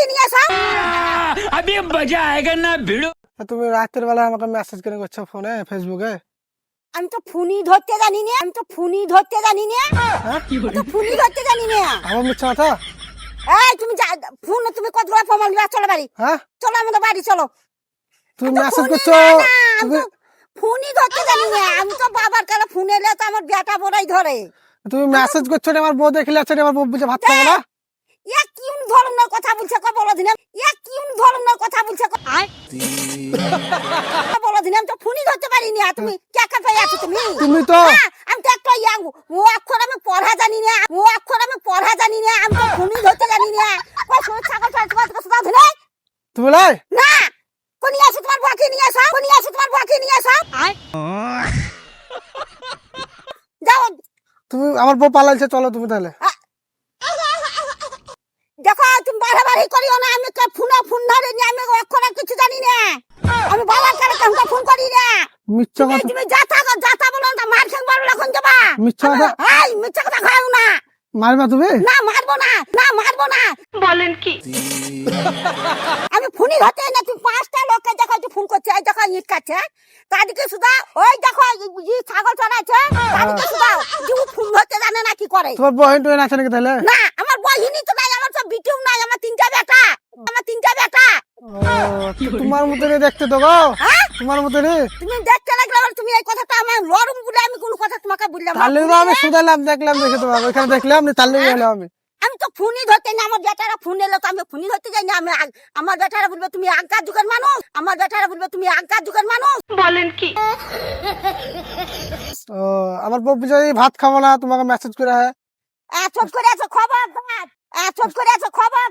কাছে নিয়ে আসা আমি মজা আয়েগা না ভিড়ো তুমি রাতের বেলা আমাকে মেসেজ কেন করছ ফোনে ফেসবুকে আমি তো ফোনই ধরতে জানি না আমি তো ফোনই ধরতে জানি না তো ফোনই ধরতে জানি না আমার মিথ্যা কথা এই তুমি ফোন তুমি কতগুলো প্রমাণ নিয়ে চলো বাড়ি হ্যাঁ চলো আমাদের বাড়ি চলো তুমি মেসেজ করছ ফোনই ধরতে জানি না আমি তো বাবার কাছে ফোন এলে তো আমার বেটা বড়াই ধরে তুমি মেসেজ করছ আমার বউ দেখলে আছে আমার বউ বুঝে ভাত খাবে না ইয়া কি ধরনের কথা বলছে দিলাম ইয়া ধরনের কথা বলছে? দিলাম তো ফোনই ধরতে পারিনি আর তুমি কে কে পেয়ে আছো তুমি? তুমি তো? হ্যাঁ, আমি তো একটা ইয়াং ও অক্ষর আমি পড়া জানি না ও অক্ষর আমি পড়া জানি না আমি তো ফোনই ধরতে জানি না। কই শুনে ছাগল ছাগল ছাগল কথা শুধু ধরে। তুমি না কোনি আসো তোমার বাকি নিয়ে আসো কোনি আসো তোমার বাকি নিয়ে আসো। আয় যাও। তুমি আমার বউ পালাইছে চলো তুমি তাহলে। দেখো তুমি বাড়াবাড়ি করিও না আমি কে ফোনে ফোন ধরে নি আমি অক্ষর কিছু জানি না। আমি বাবার কাছে কাউকে ফোন করি না। মিথ্যা তুমি কথা। তুমি যাতা গো যাতা বলো না মার খেয়ে মারবো এখন যাবা। মিথ্যা কথা। হাই মিথ্যা কথা খাও না। মারবা তুমি? না মারবো না না মারবো না। বলেন কি? আমি ফোনই ধরতে না তুমি পাঁচটা লোককে দেখো যে ফোন করছে এই দেখো ইট কাটছে। তাদেরকে শুধু ওই দেখো ই ছাগল চড়াচ্ছে তাদেরকে শুধু যে ফোন ধরতে জানে না কি করে। তোমার বহিন টহিন আছে নাকি তাহলে? না আমার বহিনী তো নাই আমার সব বিটিও নাই আমার তিনটা বেটা আমার তিনটা বেটা ও, তো তোমার মতনই দেখতে তো গো। হ্যাঁ? তোমার মতনই। তুমি দেখতে লাগলে আবার তুমি এই কথাটা আমার লরম বলে আমি কোনো কথা তোমাকে বললাম না। তাহলে আমি শুধালাম দেখলাম দেখে তোমাকে ওইখানে দেখলাম নি তাহলে গেলাম আমি। আমি তো ফোনই ধরতে না আমার বেটারা ফোন এলো তো আমি ফোনই ধরতে যাই না আমি আমার বেটারা বলবে তুমি আগকার যুগের মানুষ আমার বেটারা বলবে তুমি আগকার যুগের মানুষ। বলেন কি? ও আমার বউ বুঝে ভাত খাব না তোমাকে মেসেজ করে হ্যাঁ? এত করে এত খবর